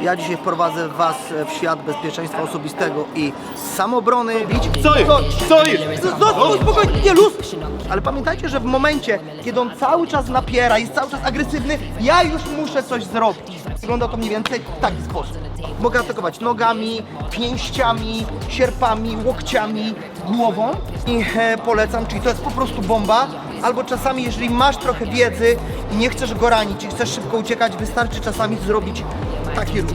Ja dzisiaj wprowadzę Was w świat bezpieczeństwa osobistego i samobrony. Co jest? Co jest? No, no, spokojnie, nie luz! Ale pamiętajcie, że w momencie, kiedy on cały czas napiera, jest cały czas agresywny, ja już muszę coś zrobić. Wygląda to mniej więcej w taki sposób. Mogę atakować nogami, pięściami, sierpami, łokciami, głową i e, polecam, czyli to jest po prostu bomba. Albo czasami, jeżeli masz trochę wiedzy i nie chcesz go ranić i chcesz szybko uciekać, wystarczy czasami zrobić taki ruch.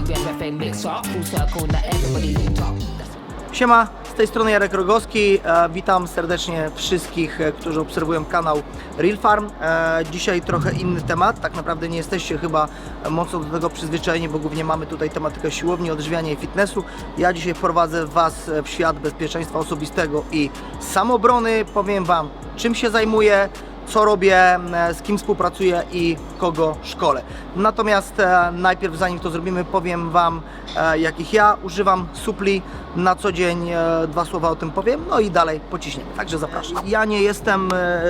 Siema, z tej strony Jarek Rogowski. E, witam serdecznie wszystkich, e, którzy obserwują kanał Real Farm. E, dzisiaj trochę inny temat. Tak naprawdę nie jesteście chyba mocno do tego przyzwyczajeni, bo głównie mamy tutaj tematykę siłowni, odżywiania i fitnessu. Ja dzisiaj wprowadzę Was w świat bezpieczeństwa osobistego i samobrony. Powiem Wam, czym się zajmuję, co robię, e, z kim współpracuję i kogo szkolę. Natomiast e, najpierw zanim to zrobimy, powiem Wam, e, jakich ja używam supli na co dzień. Dwa słowa o tym powiem, no i dalej pociśniemy. Także zapraszam. Ja nie jestem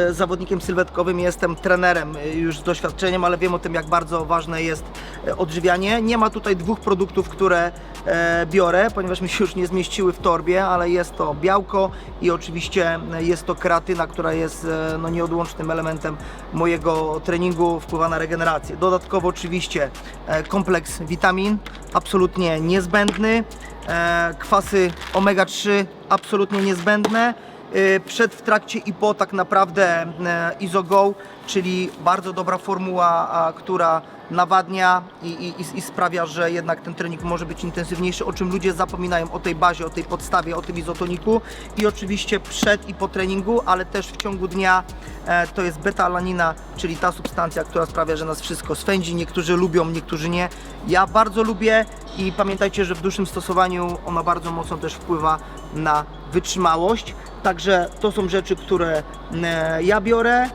zawodnikiem sylwetkowym, jestem trenerem już z doświadczeniem, ale wiem o tym, jak bardzo ważne jest odżywianie. Nie ma tutaj dwóch produktów, które biorę, ponieważ mi się już nie zmieściły w torbie, ale jest to białko i oczywiście e, jest to kreatyna, która jest e, no, nieodłącznym elementem mojego treningu, wpływa na regenerację. Dodatkowo oczywiście e, kompleks witamin, absolutnie niezbędny, e, kwasy omega-3 absolutnie niezbędne. E, Przed, w trakcie i po tak naprawdę e, ISOGO, czyli bardzo dobra formuła, która nawadnia i, i, i- sprawia, że jednak ten trening może być intensywniejszy, o czym ludzie zapominają, o tej bazie, o tej podstawie, o tym izotoniku i oczywiście przed i po treningu, ale też w ciągu dnia e, to jest beta-alanina, czyli ta substancja, która sprawia, że nas wszystko swędzi. Niektórzy lubią, niektórzy nie. Ja bardzo lubię i pamiętajcie, że w dłuższym stosowaniu ona bardzo mocno też wpływa na wytrzymałość. Także to są rzeczy, które e, ja biorę.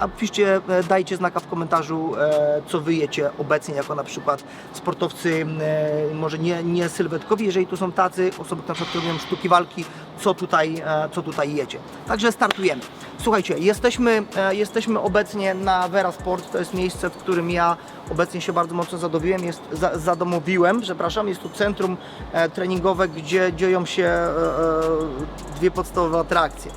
A piszcie, e, dajcie znaka w komentarzu, e, co wy jecie obecnie, jako na przykład sportowcy, e, może nie, nie sylwetkowi, jeżeli tu są tacy, osoby, które na przykład robią sztuki walki, co tutaj, co tutaj jecie. Także startujemy. Słuchajcie, jesteśmy, jesteśmy obecnie na Vera Sport, to jest miejsce, w którym ja obecnie się bardzo mocno zadowiłem, jest, za, zadomowiłem, przepraszam, jest tu centrum treningowe, gdzie dzieją się dwie podstawowe atrakcje.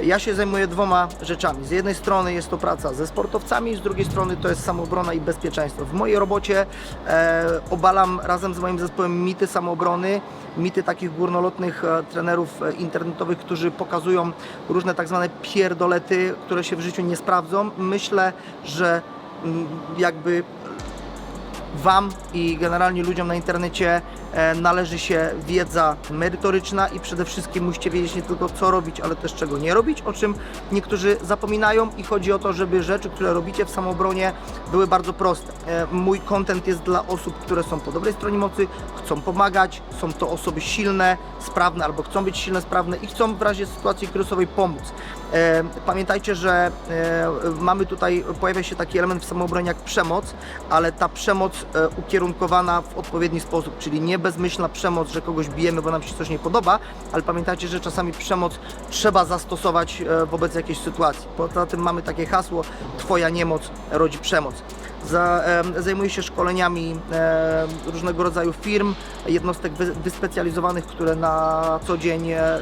Ja się zajmuję dwoma rzeczami. Z jednej strony jest to praca ze sportowcami, z drugiej strony to jest samoobrona i bezpieczeństwo. W mojej robocie e, obalam razem z moim zespołem mity samoobrony, mity takich górnolotnych e, trenerów e, internetowych, którzy pokazują różne tak zwane pierdolety, które się w życiu nie sprawdzą. Myślę, że mm, jakby Wam i generalnie ludziom na internecie należy się wiedza merytoryczna i przede wszystkim musicie wiedzieć nie tylko co robić, ale też czego nie robić, o czym niektórzy zapominają i chodzi o to, żeby rzeczy, które robicie w samoobronie były bardzo proste. E, Mój content jest dla osób, które są po dobrej stronie mocy, chcą pomagać, są to osoby silne, sprawne albo chcą być silne, sprawne i chcą w razie sytuacji kryzysowej pomóc. E, Pamiętajcie, że e, mamy tutaj, pojawia się taki element w samoobronie jak przemoc, ale ta przemoc e, ukierunkowana w odpowiedni sposób, czyli nie bezmyślna przemoc, że kogoś bijemy, bo nam się coś nie podoba, ale pamiętajcie, że czasami przemoc trzeba zastosować wobec jakiejś sytuacji. Poza tym mamy takie hasło, twoja niemoc rodzi przemoc. Za, em, zajmuję się szkoleniami różnego rodzaju firm, jednostek wy, wyspecjalizowanych, które na co dzień e, e,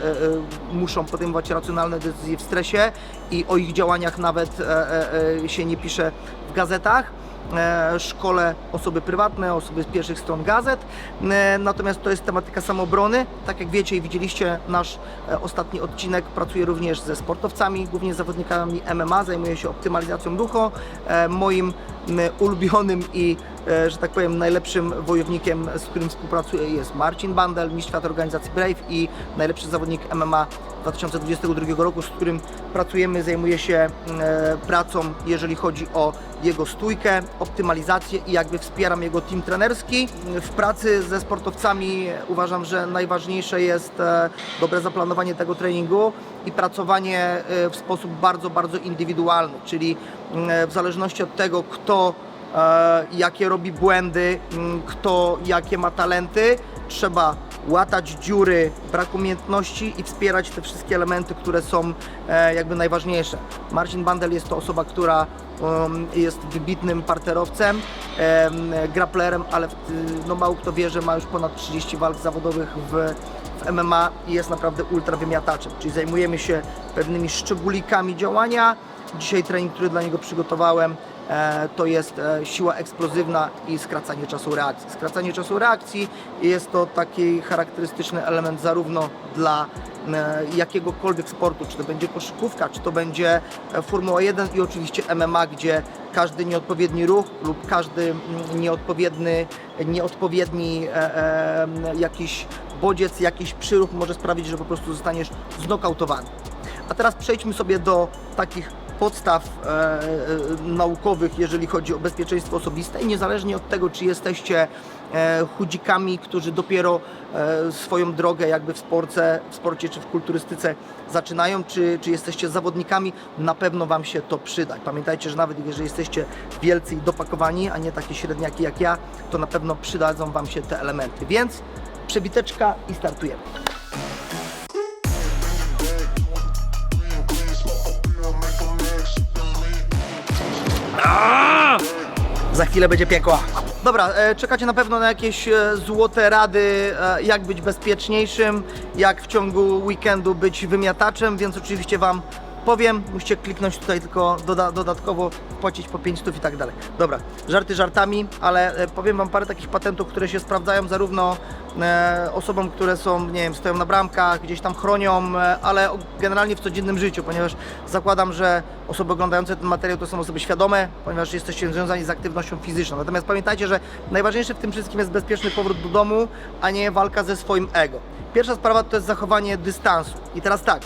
muszą podejmować racjonalne decyzje w stresie i o ich działaniach nawet e, się nie pisze w gazetach. Szkole osoby prywatne, osoby z pierwszych stron gazet. Natomiast to jest tematyka samoobrony. Tak jak wiecie i widzieliście nasz ostatni odcinek, pracuję również ze sportowcami, głównie zawodnikami MMA, zajmuję się optymalizacją ruchu. Moim ulubionym i e, że tak powiem najlepszym wojownikiem, z którym współpracuję jest Marcin Bandel, mistrz świata organizacji Brave i najlepszy zawodnik MMA 2022 roku, z którym pracujemy, zajmuję się e, pracą, jeżeli chodzi o jego stójkę, optymalizację i jakby wspieram jego team trenerski. W pracy ze sportowcami uważam, że najważniejsze jest e, dobre zaplanowanie tego treningu i pracowanie e, w sposób bardzo, bardzo indywidualny, czyli w zależności od tego, kto e, jakie robi błędy, kto jakie ma talenty, trzeba łatać dziury, brak umiejętności i wspierać te wszystkie elementy, które są e, jakby najważniejsze. Marcin Bandel jest to osoba, która jest wybitnym parterowcem, em, grapplerem, ale w, no mało kto wie, że ma już ponad 30 walk zawodowych w, w MMA i jest naprawdę ultra wymiataczem, czyli zajmujemy się pewnymi szczególikami działania. Dzisiaj trening, który dla niego przygotowałem, e, to jest e, siła eksplozywna i skracanie czasu reakcji. Skracanie czasu reakcji jest to taki charakterystyczny element zarówno dla jakiegokolwiek sportu, czy to będzie koszykówka, czy to będzie e, Formuła 1 i oczywiście MMA, gdzie każdy nieodpowiedni ruch lub każdy nieodpowiedni, nieodpowiedni jakiś bodziec, jakiś przyruch może sprawić, że po prostu zostaniesz znokautowany. A teraz przejdźmy sobie do takich podstaw e, e, naukowych, jeżeli chodzi o bezpieczeństwo osobiste i niezależnie od tego, czy jesteście e, chudzikami, którzy dopiero e, swoją drogę jakby w sporcie, w sporcie czy w kulturystyce zaczynają, czy, czy jesteście zawodnikami, na pewno Wam się to przyda. Pamiętajcie, że nawet jeżeli jesteście wielcy i dopakowani, a nie takie średniaki jak ja, to na pewno przydadzą Wam się te elementy. Więc przebiteczka i startujemy. Za chwilę będzie piekła. Dobra, e, czekacie na pewno na jakieś e, złote rady, e, jak być bezpieczniejszym, jak w ciągu weekendu być wymiataczem, więc oczywiście Wam powiem. Musicie kliknąć tutaj tylko doda dodatkowo, płacić po 500 i tak dalej. Dobra, żarty żartami, ale e, powiem Wam parę takich patentów, które się sprawdzają zarówno e, osobom, które są, nie wiem, stoją na bramkach, gdzieś tam chronią, e, ale generalnie w codziennym życiu, ponieważ zakładam, że osoby oglądające ten materiał to są osoby świadome, ponieważ jesteście związani z aktywnością fizyczną. Natomiast pamiętajcie, że najważniejsze w tym wszystkim jest bezpieczny powrót do domu, a nie walka ze swoim ego. Pierwsza sprawa to jest zachowanie dystansu. I teraz tak,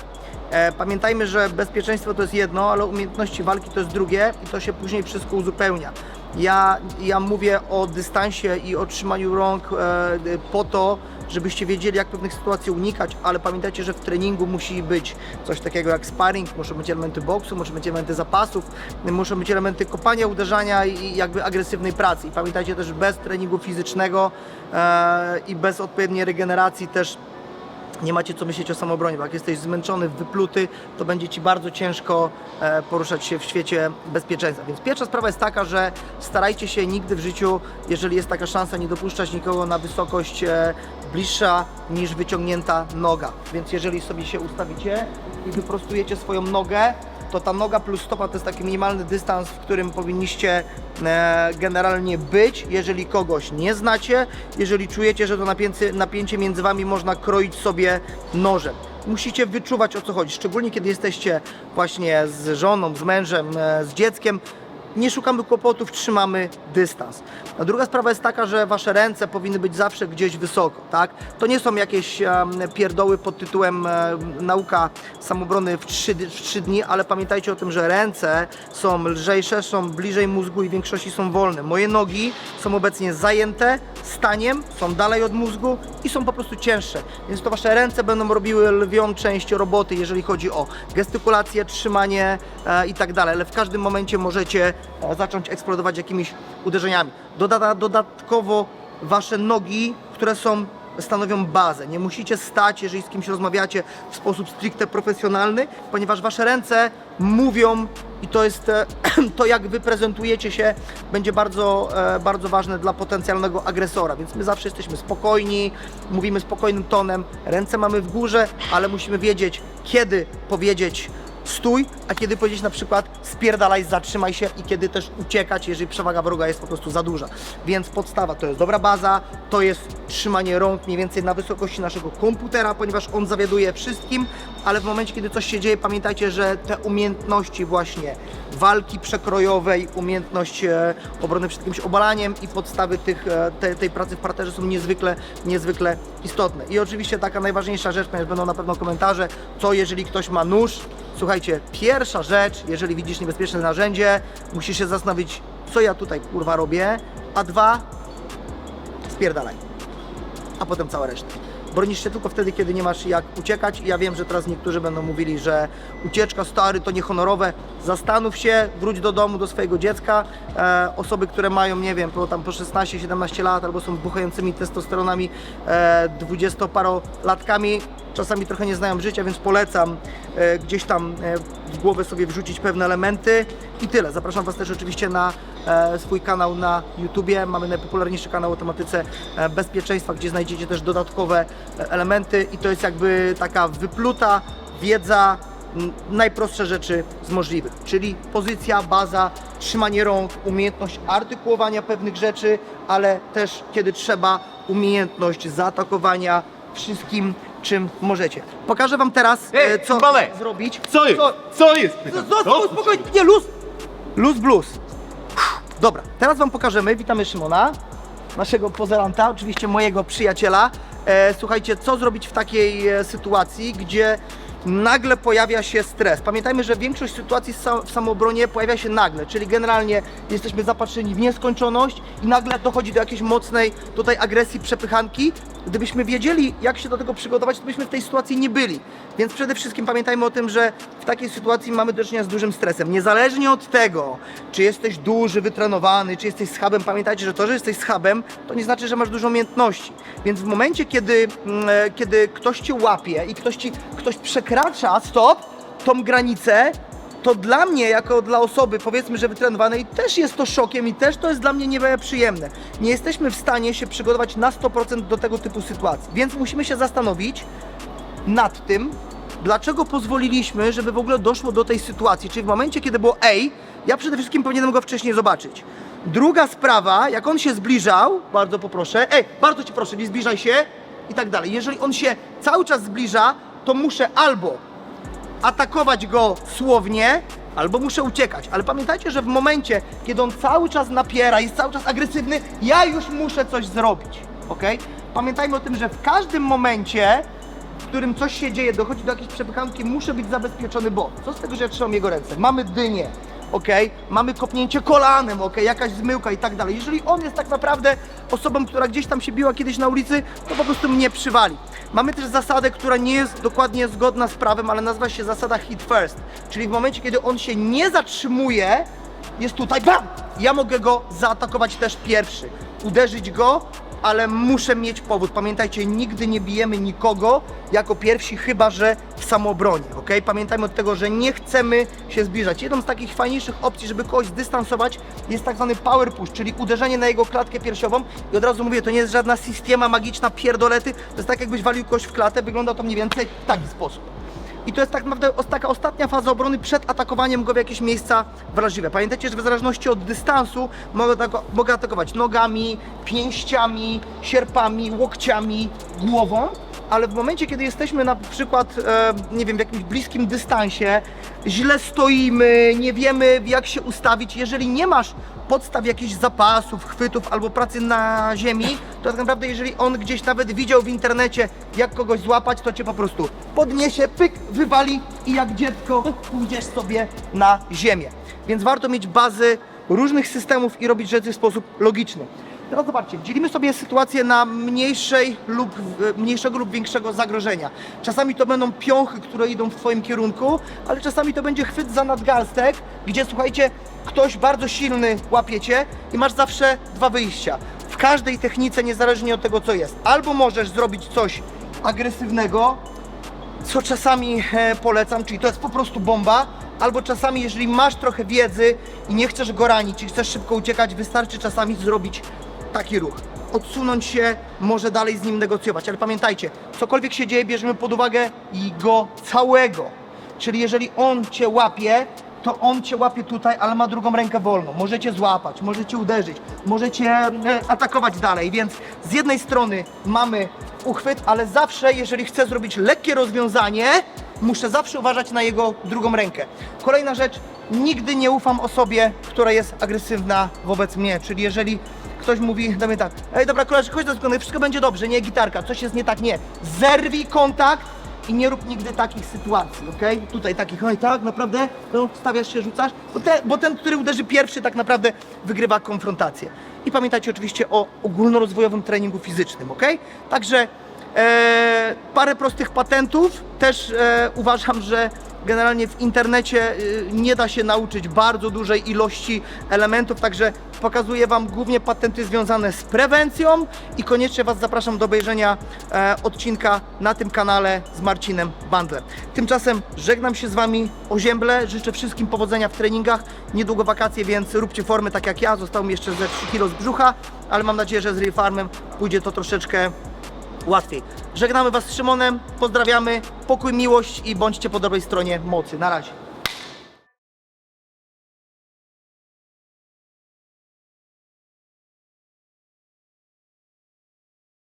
Pamiętajmy, że bezpieczeństwo to jest jedno, ale umiejętności walki to jest drugie i to się później wszystko uzupełnia. Ja, ja mówię o dystansie i o trzymaniu rąk e, po to, żebyście wiedzieli, jak pewnych sytuacji unikać, ale pamiętajcie, że w treningu musi być coś takiego jak sparring, muszą być elementy boksu, muszą być elementy zapasów, muszą być elementy kopania, uderzania i jakby agresywnej pracy. I pamiętajcie też, bez treningu fizycznego e, i bez odpowiedniej regeneracji też nie macie co myśleć o samobronie, bo jak jesteś zmęczony, wypluty, to będzie Ci bardzo ciężko e, poruszać się w świecie bezpieczeństwa. Więc pierwsza sprawa jest taka, że starajcie się nigdy w życiu, jeżeli jest taka szansa, nie dopuszczać nikogo na wysokość e, bliższa niż wyciągnięta noga. Więc jeżeli sobie się ustawicie i wyprostujecie swoją nogę, to ta noga plus stopa to jest taki minimalny dystans, w którym powinniście e, generalnie być, jeżeli kogoś nie znacie, jeżeli czujecie, że to napięcie, napięcie między Wami można kroić sobie nożem. Musicie wyczuwać o co chodzi, szczególnie kiedy jesteście właśnie z żoną, z mężem, e, z dzieckiem, nie szukamy kłopotów, trzymamy dystans. A druga sprawa jest taka, że wasze ręce powinny być zawsze gdzieś wysoko, tak? To nie są jakieś pierdoły pod tytułem nauka samobrony w trzy, w trzy dni, ale pamiętajcie o tym, że ręce są lżejsze, są bliżej mózgu i w większości są wolne. Moje nogi są obecnie zajęte staniem, są dalej od mózgu i są po prostu cięższe. Więc to wasze ręce będą robiły lwią część roboty, jeżeli chodzi o gestykulację, trzymanie e, i tak dalej, ale w każdym momencie możecie zacząć eksplodować jakimiś uderzeniami. Doda, dodatkowo wasze nogi, które są stanowią bazę. Nie musicie stać, jeżeli z kimś rozmawiacie w sposób stricte profesjonalny, ponieważ wasze ręce mówią i to jest e, to, jak wy prezentujecie się, będzie bardzo, e, bardzo ważne dla potencjalnego agresora. Więc my zawsze jesteśmy spokojni, mówimy spokojnym tonem, ręce mamy w górze, ale musimy wiedzieć, kiedy powiedzieć stój, a kiedy powiedzieć na przykład spierdalaj, zatrzymaj się i kiedy też uciekać, jeżeli przewaga wroga jest po prostu za duża. Więc podstawa to jest dobra baza, to jest trzymanie rąk mniej więcej na wysokości naszego komputera, ponieważ on zawiaduje wszystkim, ale w momencie, kiedy coś się dzieje, pamiętajcie, że te umiejętności właśnie walki przekrojowej, umiejętność e, obrony przed jakimś obalaniem i podstawy tych, e, te, tej pracy w parterze są niezwykle, niezwykle istotne. I oczywiście taka najważniejsza rzecz, ponieważ będą na pewno komentarze, co jeżeli ktoś ma nóż, Słuchajcie, pierwsza rzecz, jeżeli widzisz niebezpieczne narzędzie, musisz się zastanowić, co ja tutaj kurwa robię, a dwa, spierdalaj. A potem cała reszta. Bronisz się tylko wtedy, kiedy nie masz jak uciekać. I ja wiem, że teraz niektórzy będą mówili, że ucieczka stary to niehonorowe. Zastanów się, wróć do domu, do swojego dziecka. E, osoby, które mają, nie wiem, po, tam po 16-17 lat albo są buchającymi testosteronami e, 20-parolatkami, czasami trochę nie znają życia, więc polecam e, gdzieś tam e, w głowę sobie wrzucić pewne elementy i tyle. Zapraszam Was też oczywiście na swój kanał na YouTubie. Mamy najpopularniejszy kanał o tematyce e, bezpieczeństwa, gdzie znajdziecie też dodatkowe e, elementy i to jest jakby taka wypluta wiedza, najprostsze rzeczy z możliwych, czyli pozycja, baza, trzymanie rąk, umiejętność artykułowania pewnych rzeczy, ale też kiedy trzeba, umiejętność zaatakowania wszystkim, czym możecie. Pokażę Wam teraz, Ej, e, co Balek! zrobić. Co jest? Co jest? Zostaw, spokojnie, nie, luz! Luz blues. Dobra, teraz Wam pokażemy, witamy Szymona, naszego pozeranta, oczywiście mojego przyjaciela. E, słuchajcie, co zrobić w takiej e, sytuacji, gdzie nagle pojawia się stres. Pamiętajmy, że większość sytuacji w sam- w samoobronie pojawia się nagle, czyli generalnie jesteśmy zapatrzeni w nieskończoność i nagle dochodzi do jakiejś mocnej tutaj agresji, przepychanki. Gdybyśmy wiedzieli, jak się do tego przygotować, to byśmy w tej sytuacji nie byli. Więc przede wszystkim pamiętajmy o tym, że w takiej sytuacji mamy do czynienia z dużym stresem. Niezależnie od tego, czy jesteś duży, wytrenowany, czy jesteś schabem, pamiętajcie, że to, że jesteś schabem, to nie znaczy, że masz dużo umiejętności. Więc w momencie, kiedy, mm, e, kiedy ktoś cię łapie i ktoś ci, ktoś przekracza, stop, tą granicę, to dla mnie, jako dla osoby powiedzmy, że wytrenowanej, też jest to szokiem i też to jest dla mnie niebyle przyjemne. Nie jesteśmy w stanie się przygotować na 100% do tego typu sytuacji, więc musimy się zastanowić nad tym, dlaczego pozwoliliśmy, żeby w ogóle doszło do tej sytuacji. Czyli w momencie, kiedy było ej, ja przede wszystkim powinienem go wcześniej zobaczyć. Druga sprawa, jak on się zbliżał, bardzo poproszę, ej, bardzo cię proszę, nie zbliżaj się i tak dalej. Jeżeli on się cały czas zbliża, to muszę albo atakować go słownie, albo muszę uciekać. Ale pamiętajcie, że w momencie, kiedy on cały czas napiera, jest cały czas agresywny, ja już muszę coś zrobić. Ok? Pamiętajmy o tym, że w każdym momencie, w którym coś się dzieje, dochodzi do jakiejś przepychanki, muszę być zabezpieczony, bo co z tego, że ja trzymam jego ręce? Mamy dynię. Ok? Mamy kopnięcie kolanem, ok? Jakaś zmyłka i tak dalej. Jeżeli on jest tak naprawdę osobą, która gdzieś tam się biła kiedyś na ulicy, to po prostu mnie przywali. Mamy też zasadę, która nie jest dokładnie zgodna z prawem, ale nazywa się zasada hit first. Czyli w momencie, kiedy on się nie zatrzymuje, jest tutaj, bam! Ja mogę go zaatakować też pierwszy. Uderzyć go, ale muszę mieć powód. Pamiętajcie, nigdy nie bijemy nikogo jako pierwsi, chyba że w samoobronie, ok? Pamiętajmy od tego, że nie chcemy się zbliżać. Jedną z takich fajniejszych opcji, żeby kogoś zdystansować, jest tak zwany power push, czyli uderzenie na jego klatkę piersiową. I od razu mówię, to nie jest żadna systema magiczna pierdolety, to jest tak jakbyś walił kogoś w klatę, wygląda to mniej więcej w taki sposób. I to jest tak naprawdę taka ostatnia faza obrony przed atakowaniem go w jakieś miejsca wrażliwe. Pamiętajcie, że w zależności od dystansu mogę atakować nogami, pięściami, sierpami, łokciami, głową, ale w momencie, kiedy jesteśmy na przykład, e, nie wiem, w jakimś bliskim dystansie, źle stoimy, nie wiemy jak się ustawić, jeżeli nie masz podstaw jakichś zapasów, chwytów albo pracy na ziemi, to tak naprawdę jeżeli on gdzieś nawet widział w internecie jak kogoś złapać, to cię po prostu podniesie, pyk, wywali i jak dziecko pójdziesz sobie na ziemię. Więc warto mieć bazy różnych systemów i robić rzeczy w sposób logiczny. Teraz zobaczcie, dzielimy sobie sytuację na mniejszej lub, mniejszego lub większego zagrożenia. Czasami to będą piąchy, które idą w Twoim kierunku, ale czasami to będzie chwyt za nadgarstek, gdzie słuchajcie, ktoś bardzo silny łapie Cię i masz zawsze dwa wyjścia. W każdej technice, niezależnie od tego co jest. Albo możesz zrobić coś agresywnego, co czasami e, polecam, czyli to jest po prostu bomba, albo czasami, jeżeli masz trochę wiedzy i nie chcesz go ranić i chcesz szybko uciekać, wystarczy czasami zrobić taki ruch. Odsunąć się, może dalej z nim negocjować, ale pamiętajcie, cokolwiek się dzieje, bierzemy pod uwagę go całego. Czyli jeżeli on cię łapie, to on cię łapie tutaj, ale ma drugą rękę wolną. Możecie złapać, możecie uderzyć, możecie atakować dalej, więc z jednej strony mamy uchwyt, ale zawsze, jeżeli chcę zrobić lekkie rozwiązanie, muszę zawsze uważać na jego drugą rękę. Kolejna rzecz, nigdy nie ufam osobie, która jest agresywna wobec mnie, czyli jeżeli ktoś mówi do mnie tak, ej dobra koleżko, chodź do sklepu, wszystko będzie dobrze, nie gitarka, coś jest nie tak, nie. Zerwij kontakt i nie rób nigdy takich sytuacji, okej? Tutaj takich, oj tak, naprawdę, no stawiasz się, rzucasz, bo, te, bo ten, który uderzy pierwszy tak naprawdę wygrywa konfrontację. I pamiętajcie oczywiście o ogólnorozwojowym treningu fizycznym, okej? Także E, parę prostych patentów. Też e, uważam, że generalnie w internecie e, nie da się nauczyć bardzo dużej ilości elementów, także pokazuję Wam głównie patenty związane z prewencją i koniecznie Was zapraszam do obejrzenia e, odcinka na tym kanale z Marcinem Bandlem. Tymczasem żegnam się z Wami o ziemble, życzę wszystkim powodzenia w treningach, niedługo wakacje, więc róbcie formy tak jak ja, zostało mi jeszcze ze 3 kg z brzucha, ale mam nadzieję, że z Real Farmem pójdzie to troszeczkę łatwiej. Żegnamy Was z Szymonem, pozdrawiamy, pokój, miłość i bądźcie po dobrej stronie mocy. Na razie.